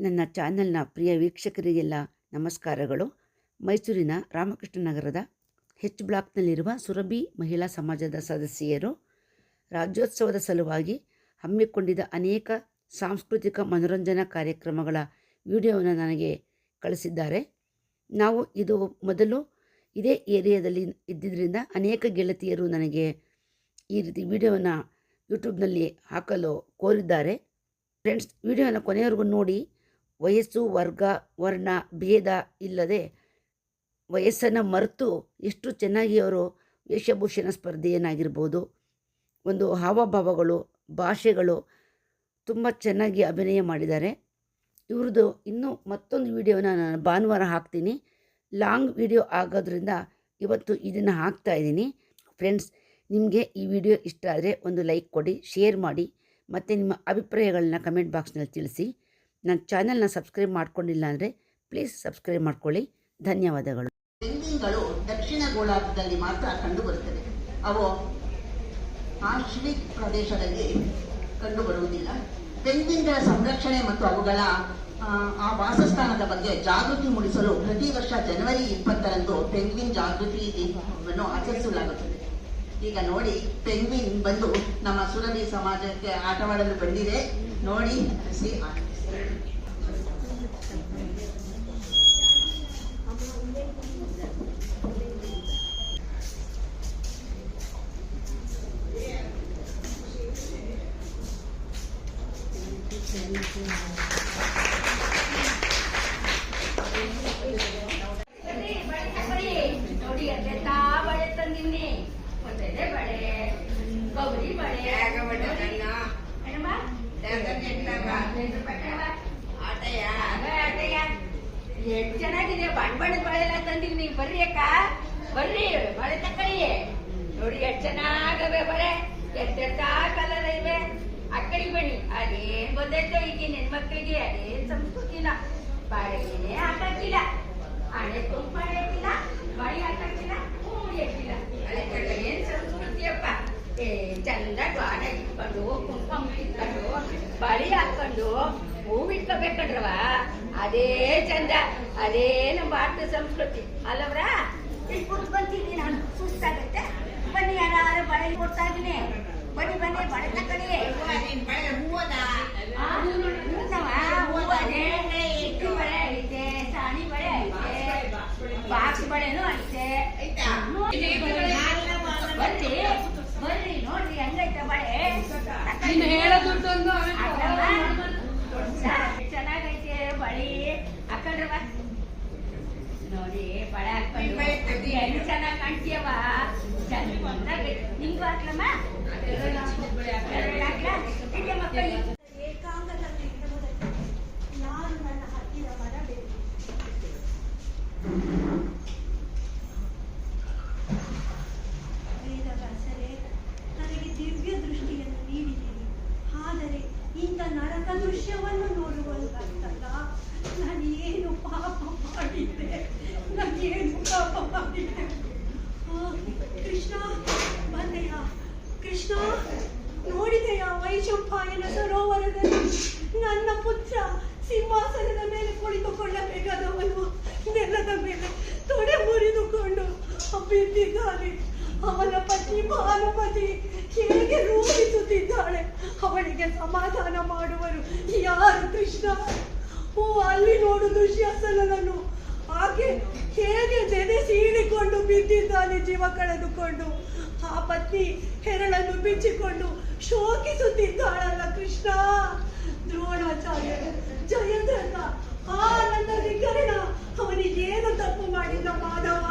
ನನ್ನ ಚಾನೆಲ್ನ ಪ್ರಿಯ ವೀಕ್ಷಕರಿಗೆಲ್ಲ ನಮಸ್ಕಾರಗಳು. ಮೈಸೂರಿನ ರಾಮಕೃಷ್ಣ ನಗರದ ಹೆಚ್ ಬ್ಲಾಕ್ನಲ್ಲಿರುವ ಸುರಭಿ ಮಹಿಳಾ ಸಮಾಜದ ಸದಸ್ಯರು ರಾಜ್ಯೋತ್ಸವದ ಸಲುವಾಗಿ ಹಮ್ಮಿಕೊಂಡಿದ್ದ ಅನೇಕ ಸಾಂಸ್ಕೃತಿಕ ಮನೋರಂಜನಾ ಕಾರ್ಯಕ್ರಮಗಳ ವಿಡಿಯೋವನ್ನು ನನಗೆ ಕಳಿಸಿದ್ದಾರೆ. ನಾವು ಇದು ಮೊದಲು ಇದೇ ಏರಿಯಾದಲ್ಲಿ ಇದ್ದಿದ್ದರಿಂದ ಅನೇಕ ಗೆಳತಿಯರು ನನಗೆ ಈ ರೀತಿ ವಿಡಿಯೋವನ್ನು ಯೂಟ್ಯೂಬ್ನಲ್ಲಿ ಹಾಕಲು ಕೋರಿದ್ದಾರೆ. ಫ್ರೆಂಡ್ಸ್, ವಿಡಿಯೋನ ಕೊನೆಯವರೆಗೂ ನೋಡಿ ವಯಸ್ಸು, ವರ್ಗ, ವರ್ಣ, ಭೇದ ಇಲ್ಲದೆ ವಯಸ್ಸನ್ನು ಮರೆತು ಎಷ್ಟು ಚೆನ್ನಾಗಿ ಅವರು ವೇಷಭೂಷಣ ಸ್ಪರ್ಧೆಯನ್ನಾಗಿರ್ಬೋದು. ಒಂದು ಹಾವಭಾವಗಳು, ಭಾಷೆಗಳು ತುಂಬ ಚೆನ್ನಾಗಿ ಅಭಿನಯ ಮಾಡಿದ್ದಾರೆ. ಇವ್ರದ್ದು ಇನ್ನೂ ಮತ್ತೊಂದು ವಿಡಿಯೋನ ನಾನು ಭಾನುವಾರ ಹಾಕ್ತೀನಿ. ಲಾಂಗ್ ವಿಡಿಯೋ ಆಗೋದ್ರಿಂದ ಇವತ್ತು ಇದನ್ನು ಹಾಕ್ತಾ ಇದ್ದೀನಿ. ಫ್ರೆಂಡ್ಸ್, ನಿಮಗೆ ಈ ವಿಡಿಯೋ ಇಷ್ಟ ಆದರೆ ಒಂದು ಲೈಕ್ ಕೊಡಿ, ಶೇರ್ ಮಾಡಿ, ಮತ್ತು ನಿಮ್ಮ ಅಭಿಪ್ರಾಯಗಳನ್ನ ಕಮೆಂಟ್ ಬಾಕ್ಸ್ನಲ್ಲಿ ತಿಳಿಸಿ. ನನ್ನ ಚಾನಲ್ನ ಸಬ್ಸ್ಕ್ರೈಬ್ ಮಾಡ್ಕೊಂಡಿಲ್ಲ ಅಂದರೆ ಪ್ಲೀಸ್ ಸಬ್ಸ್ಕ್ರೈಬ್ ಮಾಡ್ಕೊಳ್ಳಿ. ಧನ್ಯವಾದಗಳು. ಪೆಂಗ್ವಿನ್ಗಳು ದಕ್ಷಿಣ ಗೋಳಾರ್ಧದಲ್ಲಿ ಮಾತ್ರ ಕಂಡುಬರುತ್ತವೆ. ಅವು ಆರ್ಷ್ವಿಕ್ ಪ್ರದೇಶದಲ್ಲಿ ಕಂಡುಬರುವುದಿಲ್ಲ. ಪೆಂಗ್ವಿನ್ಗಳ ಸಂರಕ್ಷಣೆ ಮತ್ತು ಅವುಗಳ ಆ, ಆ ವಾಸಸ್ಥಾನದ ಬಗ್ಗೆ ಜಾಗೃತಿ ಮೂಡಿಸಲು ಪ್ರತಿ ವರ್ಷ ಜನವರಿ ಇಪ್ಪತ್ತರಂದು ಪೆಂಗ್ವಿನ್ ಜಾಗೃತಿ ದಿನವನ್ನು ಆಚರಿಸಲಾಗುತ್ತದೆ. ಈಗ ನೋಡಿ ಪೆಂಗ್ವಿನ್ ಬಂದು ನಮ್ಮ ಸುರಭಿ ಸಮಾಜಕ್ಕೆ ಆಟವಾಡಲು ಬಂದಿದೆ. ನೋಡಿ change. ಎಷ್ಟ್ ಚೆನ್ನಾಗಿದೆ, ಬಣ್ಣ ಬಣ್ಣದ ಬಳೆ ಎಲ್ಲ ತಂದಿವ್ನಿ ಬರ್ರಿ ಅಕ್ಕ. ಬರ್ರಿ, ಬಳೆ ತಕೊಳ್ಳಿ ನೋಡಿ, ಎಷ್ಟ್ ಚೆನ್ನಾಗವೆ ಬಳೆ. ಎಷ್ಟೆಷ್ಟ ಕಲರ್ ಇವೆ. ಅಕ್ಕಡಿ ಬನ್ನಿ. ಅದೇನ್ ಬಂದೈತೋ ಈಗಿನ ಹೆಣ್ಮಕ್ಳಿಗೆ, ಅದೇನ್ ಸಂಸ್ಕೃತಿನ. ಬಾಳೆಗೆ ಹಾಕಿಲ್ಲ ಹಣೆ ತುಂಬ ಹಾಕಿಲ್ಲ ಬಳಿ ಹಾಕಕ್ಕಿಲ್ಲ ಹೂಡಿ ಹಾಕಿಲ್ಲ ಏನ್ ಸಂಸ್ಕೃತಿಯಪ್ಪ ಏ, ಚಂದ ಗಾಡ ಇಟ್ಕೊಂಡು ಕುಂಕುಮ ಇಟ್ಕೊಂಡು ಬಳಿ ಹಾಕೊಂಡು ಹೂವ್ ಇಟ್ಕೋಬೇಕಂಡ್ರವ ಅದೇ ಚಂದ ಅದೇ ನಮ್ಮ ಭಾರತ ಸಂಸ್ಕೃತಿ. ಅಲ್ಲವ್ರ? ಇಲ್ಲಿ ಕುತ್ಕೊಂತೀನಿ ನಾನು. ಸುಸ್ತಾಗತ್ತೆ. ಬನ್ನಿ ಯಾರು ಬಳೆ ಕೊಡ್ತಾ ಇದೀನಿ ಬನ್ನಿ ಬನ್ನಿ ಬಳೆ ತಕೊಳ್ಳಿ ಬಳೆ ಐತೆ. ಸಾಣಿ ಬಳೆ ಐತೆ ಬಾಕ್ಸ್ ಬಳೆನೂ ಐತೆ ನೋಡಿ, ಬರ್ರಿ ನೋಡ್ರಿ ಹೆಂಗೈತೆ ಬಳೆ. ಅಕ್ಕಮ್ಮ, ಚೆನ್ನಾಗೈತೆ ಹಾಕೊಂಡ್ರವ? ನೋಡಿ ಬಳೆ ಹಾಕೊಂಡು ಹೆಂಗ್ ಚೆನ್ನಾಗಿ ಕಾಣ್ತೀಯವ ನಿಮ್ಗೂ ಹಾಕ್ಲಮ್ಮ? ಮಕ್ಕಳಿಗೆ ಏಕಾಂಗದಲ್ಲಿ ಇರುವುದಕ್ಕೆ ನಾನು ನನ್ನ ಹತ್ತಿರ ಬರಬೇಕು ವೇದವ್ಯಾಸರೇ ನನಗೆ ದಿವ್ಯ ದೃಷ್ಟಿಯನ್ನು ನೀಡಿದ್ದೀರಿ ಆದರೆ ಇಂಥ ನರಕ ದೃಶ್ಯವನ್ನು ನೋಡುವಂತಲ್ಲ ನಾನು ಏನು ಪಾಪ ಮಾಡಿದ್ದೆ ನಾನು ಏನು ಪಾಪ ಮಾಡಿದ್ದೆ ಆ, ಕೃಷ್ಣ ಬಂದೆಯ ಕೃಷ್ಣ ನೋಡಿದೆಯ ವೈಶಂಪಾಯನ ಸರೋವರದಲ್ಲಿ ನನ್ನ ಪುತ್ರ ಸಿಂಹಾಸನದ ಮೇಲೆ ಕುಳಿತುಕೊಳ್ಳಬೇಕಾದವನು ನೆಲದ ಮೇಲೆ ತೊಡೆ ಮುರಿದುಕೊಂಡು ಬಿದ್ದಿದ್ದಾನೆ ಅವನ ಪತ್ನಿ ಭಾನುಮತಿ ಹೇಗೆ ರೂಪಿಸುತ್ತಿದ್ದಾಳೆ ಅವಳಿಗೆ ಸಮಾಧಾನ ಮಾಡುವರು ಯಾರು ಕೃಷ್ಣ ಓ ಅಲ್ಲಿ ನೋಡು ದುಶ್ಯಾಸನನ್ನು ಹಾಗೆ ಹೇಗೆ ನೆನೆ ಸೀಳಿಕೊಂಡು ಬಿದ್ದಿದ್ದಾನೆ ಜೀವ ಕಳೆದುಕೊಂಡು. ಆ ಪತ್ನಿ ಹೆರಳನ್ನು ಬಿಚ್ಚಿಕೊಂಡು ಶೋಕಿಸುತ್ತಿದ್ದಾಳಲ್ಲ ಕೃಷ್ಣ. ದ್ರೋಣಾಚಾರ್ಯ ಜಯದ್ರಥ ಆ ನನ್ನ ವಿಕರಣ ಅವನಿಗೇನು ತಪ್ಪು ಮಾಡಿದ ಮಾಧವ?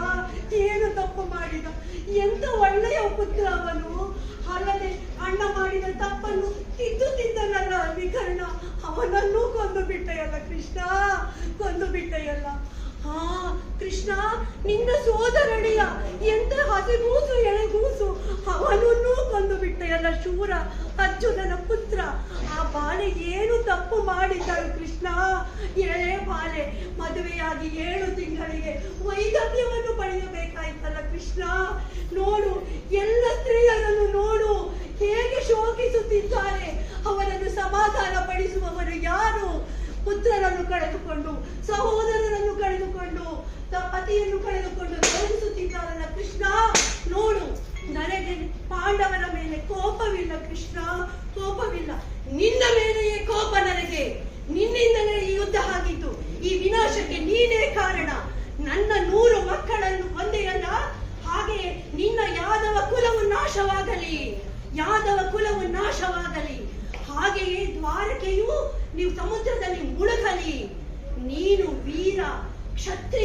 ಏನು ತಪ್ಪು ಮಾಡಿದ? ಎಂತ ಒಳ್ಳೆಯ ಪುತ್ರ ಅವನು? ಅಲ್ಲದೆ ಅಣ್ಣ ಮಾಡಿದ ತಪ್ಪನ್ನು ತಿದ್ದುತ್ತಿದ್ದನಲ್ಲ ವಿಕರ್ಣ, ಅವನನ್ನೂ ಕೊಂದು ಬಿಟ್ಟೆಯಲ್ಲ ಕೃಷ್ಣ? ಕೊಂದು ಬಿಟ್ಟೆಯಲ್ಲ. ಹಾ ಕೃಷ್ಣ, ನಿನ್ನ ಸೋದರಡಿಯ ಎಂತ ಹಸಿಗೂಸು ಎಳೆಗೂಸು ಅವನನ್ನೂ ಕೊಂದು ಬಿಟ್ಟೆಯಲ್ಲ ಶೂರ, ಅರ್ಜುನನ ಪುತ್ರ. ಆ ಬಾಳೆ ಏನು ತಪ್ಪು ಮಾಡಿದ್ದರು ಕೃಷ್ಣ? ಎಳೆ ಬಾಳೆ ಮದುವೆಯಾಗಿ ಏಳು ತಿಂಗಳಿಗೆ ವೈದವ್ಯವನ್ನು ಪಡೆಯಬೇಕಾಯ್ತಲ್ಲ ಕೃಷ್ಣ? ನೋಡು, ಎಲ್ಲ ಸ್ತ್ರೀಯರನ್ನು ನೋಡು. ಹೇಗೆ ಶೋಕಿಸುತ್ತಿದ್ದಾರೆ ಅವರನ್ನು ಸಮಾಧಾನ ಪಡಿಸುವವರು ಯಾರು? ಪುತ್ರರನ್ನು ಕಳೆದುಕೊಂಡು, ಸಹೋದರರನ್ನು ಕಳೆದುಕೊಂಡು ಪತಿಯನ್ನು ಕಳೆದುಕೊಂಡು ನೋಡಿಸುತ್ತಿದ್ದಾರಲ್ಲ ಕೃಷ್ಣ. ನೋಡು, ನನಗೆ ಪಾಂಡವನ ಮೇಲೆ ಕೋಪವಿಲ್ಲ ಕೃಷ್ಣ. ಕೋಪವಿಲ್ಲ. ನಿನ್ನ ಮೇಲೆಯೇ ಕೋಪ ನನಗೆ. ನಿನ್ನಿಂದಲೇ ಈ ಯುದ್ಧ ಆಗಿತ್ತು ಈ ವಿನಾಶಕ್ಕೆ ನೀನೇ ಕಾರಣ. ನನ್ನ ನೂರು ಮಕ್ಕಳನ್ನು ಕೊಂದೆಯಲ್ಲ ಹಾಗೆಯೇ ನಿನ್ನ ಯಾದವ ಕುಲವು ನಾಶವಾಗಲಿ. ಯಾದವ ಕುಲವು ನಾಶವಾಗಲಿ. ಕ್ಷತ್ರಿಯ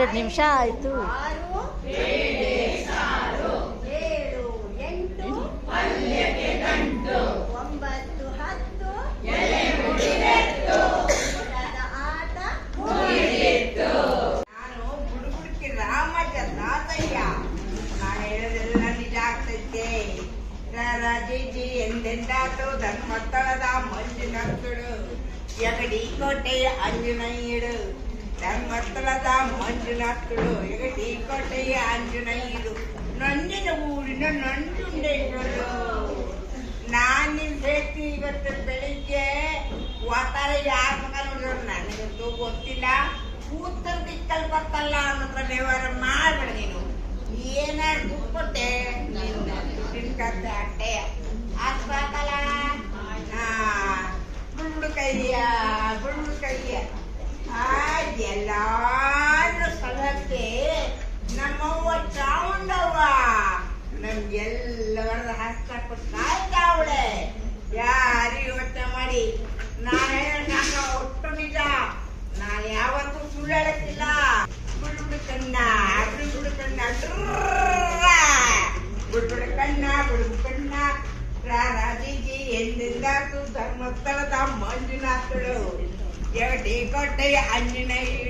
ಎರಡು ನಿಮಿಷ ಆಯಿತು. ತಿಕ್ಕಲ್ ಬರ್ತಲ್ಲ ಅನ್ನೋದ್ರ ವ್ಯವಹಾರ ಮಾಡ್ಬೇಡ ನೀನು. ಏನಾದ್ರು ಮೊಂಜುನಾಥಳು ಎವಟಿ ಕೊಟ್ಟೆಯ ಅಂಜನೇಯ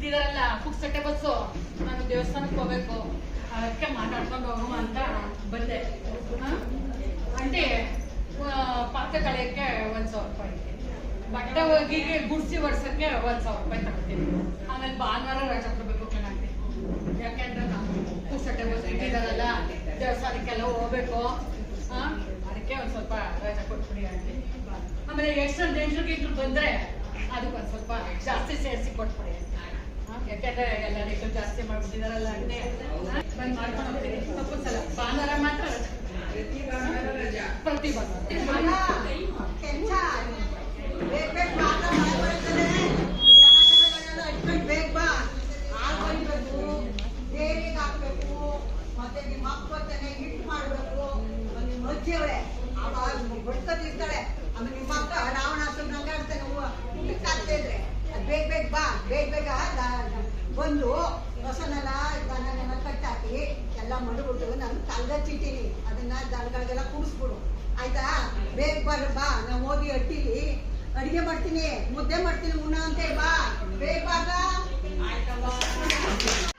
ಬಿಟ್ಟಿದಾರಲ್ಲ ಪುಕ್ಸಟ್ಟೆ ಬಸ್ಸು. ನಾನು ದೇವಸ್ಥಾನಕ್ಕೆ ಹೋಗ್ಬೇಕು. ಅದಕ್ಕೆ ಮಾತಾಡ್ಕೊಂಡು ಹೋಗುವ ಅಂತ ಬಂದೆ. ಆಂಟಿ ಪಾತ್ರೆ ಕಳೆಯಕ್ಕೆ ಒಂದ್ ಸಾವಿರ ರೂಪಾಯಿ. ಬಟ್ಟೆ ಹೋಗಿಗೆ ಗುಡ್ಸಿ ಒರ್ಸಕ್ಕೆ ಒಂದ್ ಸಾವಿರ ರೂಪಾಯಿ ತಗೊಳ್ತೀನಿ. ಆಮೇಲೆ ಭಾನುವಾರ ರಜಾ ಕೊಡ್ಬೇಕು ಕಣಂತೆ ಯಾಕೆಂದ್ರೆ ನಾವು ಪುಕ್ಸಟ್ಟೆ ಬಸ್ ಇದ್ದಿದಾರಲ್ಲ ದೇವಸ್ಥಾನಕ್ಕೆಲ್ಲ ಹೋಗ್ಬೇಕು. ಅದಕ್ಕೆ ಒಂದ್ ಸ್ವಲ್ಪ ರಜಾ ಕೊಟ್ಬಿಡಿ ಆಂಟಿ ಆಮೇಲೆ ಎಕ್ಸ್ಟ್ರಾ ಡೇಂಜರ್ ಗೀಟ್ರು ಬಂದ್ರೆ ಅದಕ್ಕೆ ಒಂದ್ ಸ್ವಲ್ಪ ಜಾಸ್ತಿ ಸೇರಿಸಿ ಕೊಟ್ಬಿಡಿ ಆ, ಜಾಸ್ತಿ ಮಾಡ್ಬಿಟ್ಟಿದಾರಲ್ಲ ಅಂಗಡಿ ಬಂದ್ ಮಾಡ್ಕೊಂಡು ಹೋಗ್ತೀನಿ ತಪ್ಪು ಸಲ ಭಾನುವಾರ ಮಾತ್ರ. ಪ್ರತಿ ಮತ್ತೆ ನಿಮ್ಮ ಅಪ್ಪ ಹಿಟ್ಟು ಮಾಡ್ಬೇಕು ನಿಮ್ಮ ಅಜ್ಜಿ ಅವಳೆ ಅವಾಗ ಬಡ್ಕೊತಿರ್ತಾಳೆ ಆಮೇಲೆ ನಿಮ್ಮ ಅಕ್ಕ ರಾವಣಾಸುರ ನಂಗಾಡ್ತಾನೆ ಊಟಕ್ಕೆ ಆಗ್ತಾ ಇದ್ರೆ ಅದ್ ಬೇಗ ಬೇಗ ಬಾ, ಬೇಗ ಬೇಗ ಬಂದು ಹೊಸನೆಲ್ಲ ದನನೆಲ್ಲ ಕಟ್ಟಾಕಿ ಎಲ್ಲ ಮಡಗ್ಬಿಟ್ಟು ನಾನು ಕಲ್ದಚ್ಚಿಟ್ಟಿನಿ ಅದನ್ನ ದನಗಳಿಗೆಲ್ಲ ಕೂಡಿಸ್ಬಿಡು. ಆಯ್ತಾ? ಬೇಗ ಬರ್, ಬಾ. ನಾವು ಹೋಗಿ ಅಟ್ಟಿಲಿ ಅಡಿಗೆ ಮಾಡ್ತೀನಿ. ಮುದ್ದೆ ಮಾಡ್ತೀನಿ ಉಣ್ಣ ಅಂತ ಬಾ. ಬೇಗ ಬಾ ಸತ್ಯಭಾಮಾದೇವಿಯವರ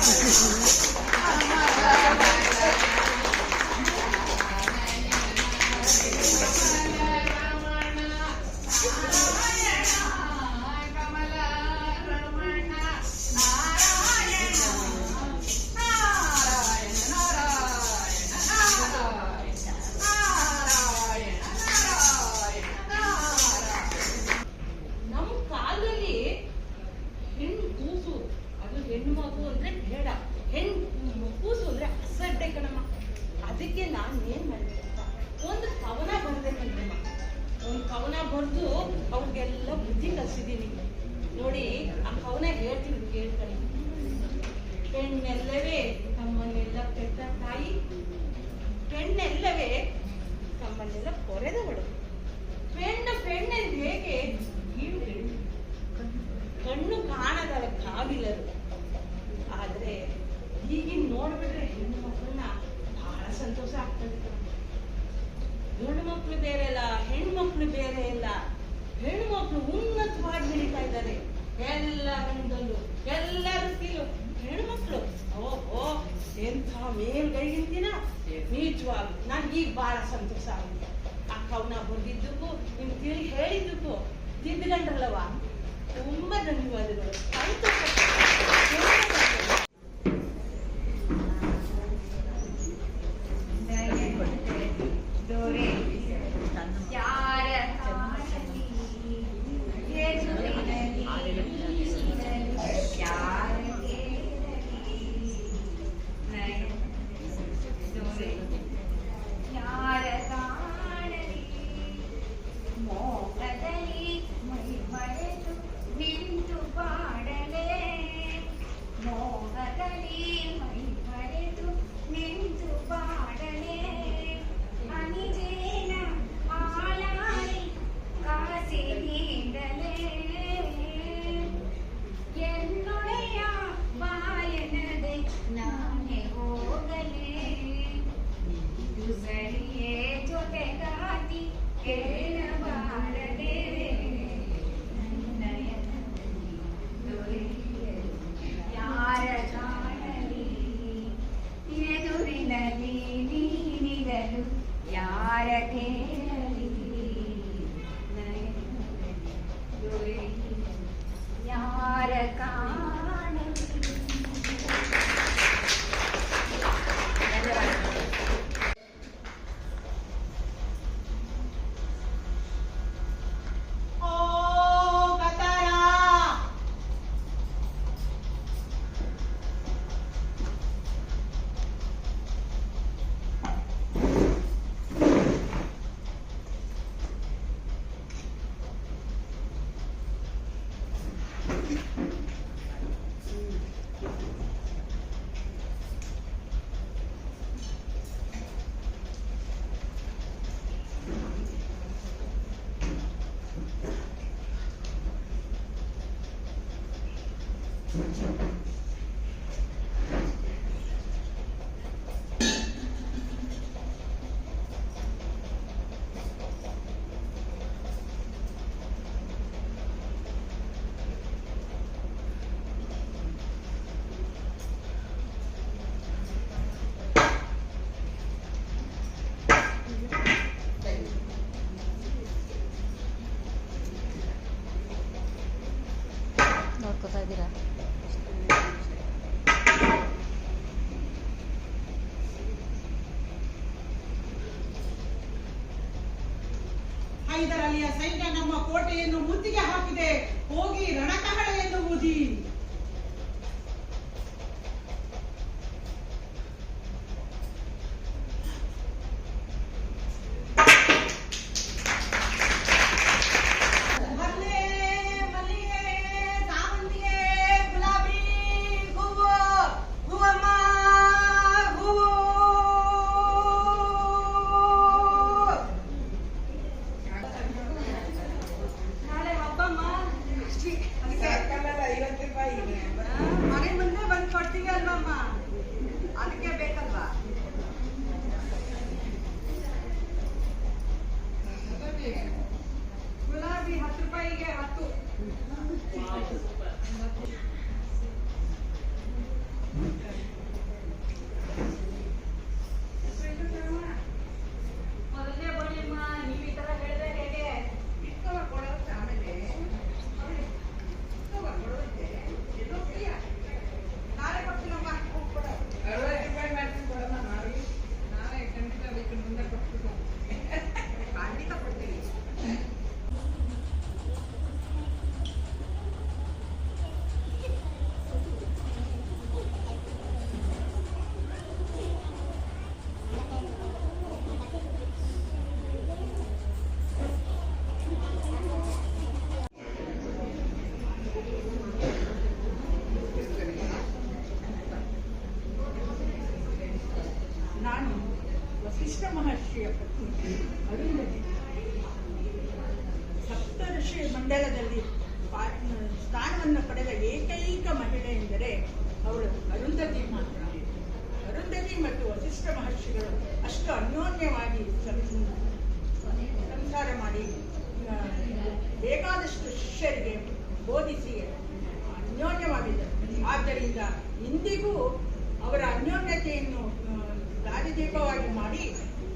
告し。ಕವನ ಅವ್ರಿಗೆಲ್ಲ ಬುದ್ಧಿ ಕಲಿಸಿದ್ದೀನಿ ನೋಡಿ, ಆ ಕವನ ಹೇಳ್ತೀನಿ ಕೇಳ್ಕೊಳ್ಳಿ ಹೆಣ್ಣೆಲ್ಲವೇ ತಮ್ಮನ್ನೆಲ್ಲ ಪೆಟ್ಟ ತಾಯಿ ಹೆಣ್ಣೆಲ್ಲವೇ ತಮ್ಮನ್ನೆಲ್ಲ ಕೊರೆದವಳು. ಹೆಣ್ಣು ಪೆಣ್ಣೆ ಹೇಗೆ? ಕಣ್ಣು ಕಾಣದಳ ಕಾವಿಲರು ಆದ್ರೆ ಈಗಿನ ನೋಡ್ಬಿಟ್ರೆ ಹೆಣ್ಣು ಮಕ್ಕಳನ್ನ ಬಹಳ ಸಂತೋಷ ಆಗ್ತದೆ. ಗಂಡು ಮಕ್ಕಳು ಬೇರೆ ಇಲ್ಲ ಹೆಣ್ಣು ಮಕ್ಕಳು ಬೇರೆ ಇಲ್ಲ. ಹೆಣ್ಣು ಮಕ್ಕಳು ಉನ್ನತವಾಗಿ ಬೆಳೀತಾ ಇದ್ದಾರೆ. ಎಲ್ಲ ರಂಗದಲ್ಲೂ ಎಲ್ಲ ರೀತಿಯಲ್ಲೂ ಹೆಣ್ಣು ಮಕ್ಕಳು ಓಹೋ, ಎಂಥ ಮೇಲ್ಗೈಗಿಂತಿನ ನಿಜವಾಗ್ಲು. ನಾನು ಈಗ ಬಹಳ ಸಂತೋಷ ಆಗಿದೆ. ಆ ಕವನ ಬಂದಿದ್ದಕ್ಕೂ ನಿಮ್ಗೆ ತಿರುಗಿ ಹೇಳಿದ್ದಕ್ಕೂ ತಿದ್ದುಗಂಡ್ರಲ್ಲವ ತುಂಬ ಧನ್ಯವಾದಗಳು. ಸಂತೋಷ. ನೋಡ್ಕೋತಾ ಇದ್ದೀರಾ ಹೈದರ್ ಅಲಿಯ ಸೈನ್ಯ ನಮ್ಮ ಕೋಟೆಯನ್ನು ಮುತ್ತಿಗೆ ಹಾಕಿದೆ. ಹೋಗಿ ರಣಕಹಳೆಯನ್ನು ಊದಿ. ವಸಿಷ್ಠ ಮಹರ್ಷಿಗಳು ಅಷ್ಟು ಅನ್ಯೋನ್ಯವಾಗಿ ಸಂಸಾರ ಮಾಡಿ ಬೇಕಾದಷ್ಟು ಶಿಷ್ಯರಿಗೆ ಬೋಧಿಸಿ ಅನ್ಯೋನ್ಯವಾಗಿದ್ದರು ಆದ್ದರಿಂದ ಇಂದಿಗೂ ಅವರ ಅನ್ಯೋನ್ಯತೆಯನ್ನು ದಾರಿದೀಪವಾಗಿ ಮಾಡಿ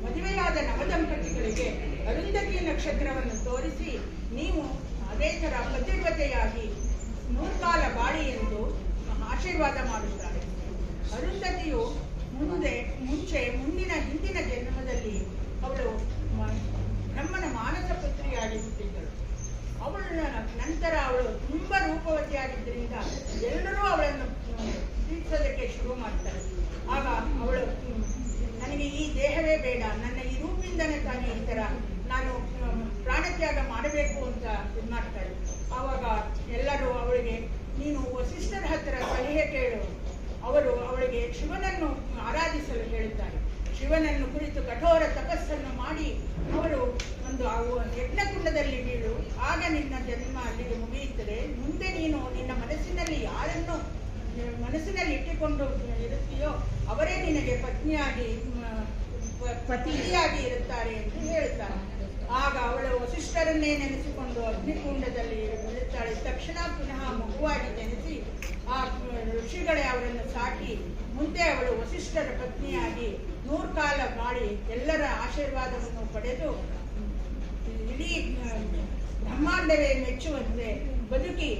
ಮದುವೆಯಾದ ನವದಂಪತಿಗಳಿಗೆ ಅರುಂಧತಿ ನಕ್ಷತ್ರವನ್ನು ತೋರಿಸಿ ನೀವು ಅದೇ ಥರ ಪತಿವ್ರತೆಯಾಗಿ ನೂರ್ಕಾಲ ಬಾಳಿ ಎಂದು ಆಶೀರ್ವಾದ ಮಾಡುತ್ತಾರೆ. ಅರುಂಧತಿಯು ಮುಂದೆ, ಮುಂಚೆ, ಮುಂದಿನ, ಹಿಂದಿನ ಜನ್ಮದಲ್ಲಿ ಅವಳು ಬ್ರಹ್ಮನ ಮಾನಸ ಪುತ್ರಿಯಾಗಿ ಹುಟ್ಟಿದ್ದಳು ಅವಳು ನಂತರ ಅವಳು ತುಂಬಾ ರೂಪವತಿಯಾಗಿದ್ದರಿಂದ ಎಲ್ಲರೂ ಅವಳನ್ನು ತೀರ್ಥದಕ್ಕೆ ಶುರು ಮಾಡ್ತಾರೆ. ಆಗ ಅವಳು ನನಗೆ ಈ ದೇಹವೇ ಬೇಡ, ನನ್ನ ಈ ರೂಪಿಂದನೇ ತಾನೇ ಈ ಥರ ನಾನು ಪ್ರಾಣತ್ಯಾಗ ಮಾಡಬೇಕು ಅಂತ ಇದು ಮಾಡ್ತಾಳೆ. ಆವಾಗ ಎಲ್ಲರೂ ಅವಳಿಗೆ, ನೀನು ವಸಿಷ್ಠರ ಹತ್ತಿರ ಸಲಹೆ ಕೇಳು. ಅವರು ಅವಳಿಗೆ ಶಿವನನ್ನು ಆರಾಧಿಸಲು ಹೇಳುತ್ತಾರೆ. ಶಿವನನ್ನು ಕುರಿತು ಕಠೋರ ತಪಸ್ಸನ್ನು ಮಾಡಿ ಅವರು ಒಂದು ಯಜ್ಞಕುಂಡದಲ್ಲಿ ಬೀಳು. ಆಗ ನಿನ್ನ ಜನ್ಮ ಅಲ್ಲಿಗೆ ಮುಗಿಯುತ್ತದೆ. ಮುಂದೆ ನೀನು ನಿನ್ನ ಮನಸ್ಸಿನಲ್ಲಿ ಯಾರನ್ನು ಮನಸ್ಸಿನಲ್ಲಿ ಇಟ್ಟುಕೊಂಡು ಇರುತ್ತೀಯೋ ಅವರೇ ನಿನಗೆ ಪತ್ನಿಯಾಗಿ ಪತಿಯಾಗಿ ಇರುತ್ತಾರೆ ಎಂದು ಹೇಳುತ್ತಾರೆ ಆಗ ಎಲ್ಲರನ್ನೇ ನೆನೆಸಿಕೊಂಡು ಅಗ್ನಿಕುಂಡದಲ್ಲಿ ಬೀಳುತ್ತಾಳೆ ತಕ್ಷಣ ಪುನಃ ಮಗುವಾಗಿ ಜನಿಸಿ ಆ, ಋಷಿಗಳೇ ಅವರನ್ನು ಸಾಕಿ ಮುಂದೆ ಅವಳು ವಸಿಷ್ಠರ ಪತ್ನಿಯಾಗಿ ನೂರು ಕಾಲ ಬಾಳಿ ಎಲ್ಲರ ಆಶೀರ್ವಾದವನ್ನು ಪಡೆದು ಇಡೀ ಬ್ರಹ್ಮಾಂಡವೇ ಮೆಚ್ಚುವಂತೆ ಬದುಕಿ